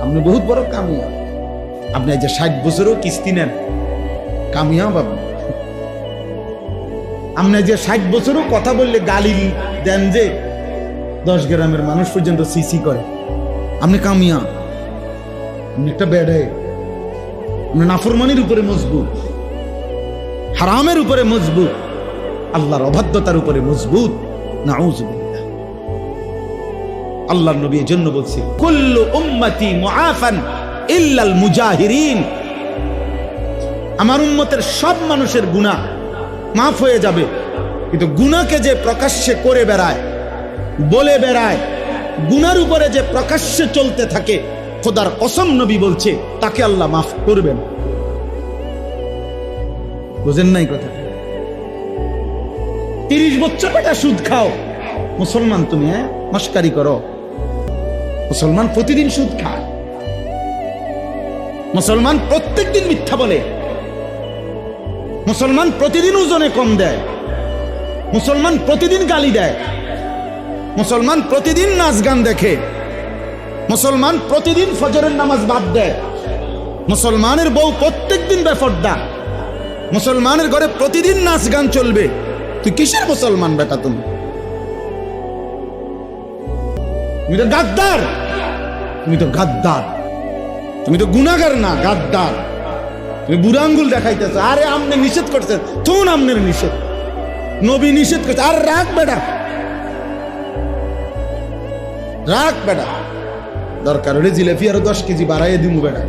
আপনি বহুত বড় কামিয়া আপনি যে ষাট বছরও কিস্তি নেন। কামিয়া বাবু আপনি যে ষাট বছরও কথা বললে গালি দেন যে দশ গ্রামের মানুষ পর্যন্ত সিসি করে। আপনি কামিয়া আপনি একটা বেড়ে। আপনি নাফরমানির উপরে মজবুত। হারামের উপরে মজবুত। আল্লাহর অবাধ্যতার উপরে মজবুত। না আল্লাহ নবী এর জন্য বলছে আমার উম্মতের সব মানুষের গুনাহ মাফ হয়ে যাবে, কিন্তু গুনাহকে যে প্রকাশ্যে করে বেড়ায়, বলে বেড়ায় গুনার উপরে যে প্রকাশ্যে চলতে থাকে, খোদার কসম নবী বলছে, তাকে আল্লাহ মাফ করবেন। বুঝেন নাই কথা? তিরিশ বছর বেটা সুদ খাও। মুসলমান তুমি হ্যাঁ? মস্কারি করো। মুসলমান প্রতিদিন সুদ খায়। মুসলমান প্রত্যেক দিন মিথ্যা বলে। মুসলমান প্রতিদিন ওজনে কম দেয়। মুসলমান প্রতিদিন গালি দেয়। মুসলমান প্রতিদিন নাচ গান দেখে। মুসলমান প্রতিদিন ফজরের নামাজ বাদ দেয়। মুসলমানের বউ প্রত্যেক দিন বেফর্দা। মুসলমানের ঘরে প্রতিদিন নাচ গান চলবে। তুই কিসের মুসলমান বেটা তুমি? তুমি তো গাদ্দার। তুমি তো গাদ্দার। তুমি তো গুনাগার না, গাদ্দার। তুমি বুড়া আঙ্গুল দেখাইতেছ। আরে আমনে নিষেধ করছে তুন আমনের নিষেধ। নবী নিষেধ করছে। আর রাখ বেটা রাখ বেটা দরকার হলে জিলেপি আরও দশ কেজি বাড়াইয়ে দিমু বেটা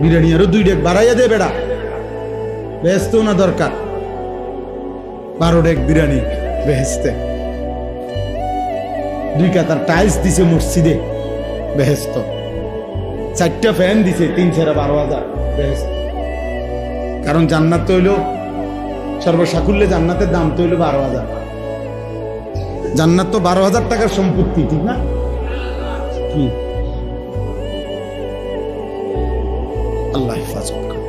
বিরিয়ানি আরও দুই ডেক বাড়াইয়া দে বেড়া। ব্যস্ত না দরকার। বারো ডেক বিরিয়ানি। বেহেস্তে দুই কাতার টাইলস দিছে মসজিদে। বেহেস্ত চারটা ফ্যান দিছে, তিন ছেড়া বারো হাজার। বেহেস্ত কারণ জান্নাত তৈল সর্বসাকুল্যে জান্নাতের দাম তৈল বারো হাজার। জান্নাত তো বারো হাজার টাকার সম্পত্তি, ঠিক না? কি? আল্লাহ হেফাজত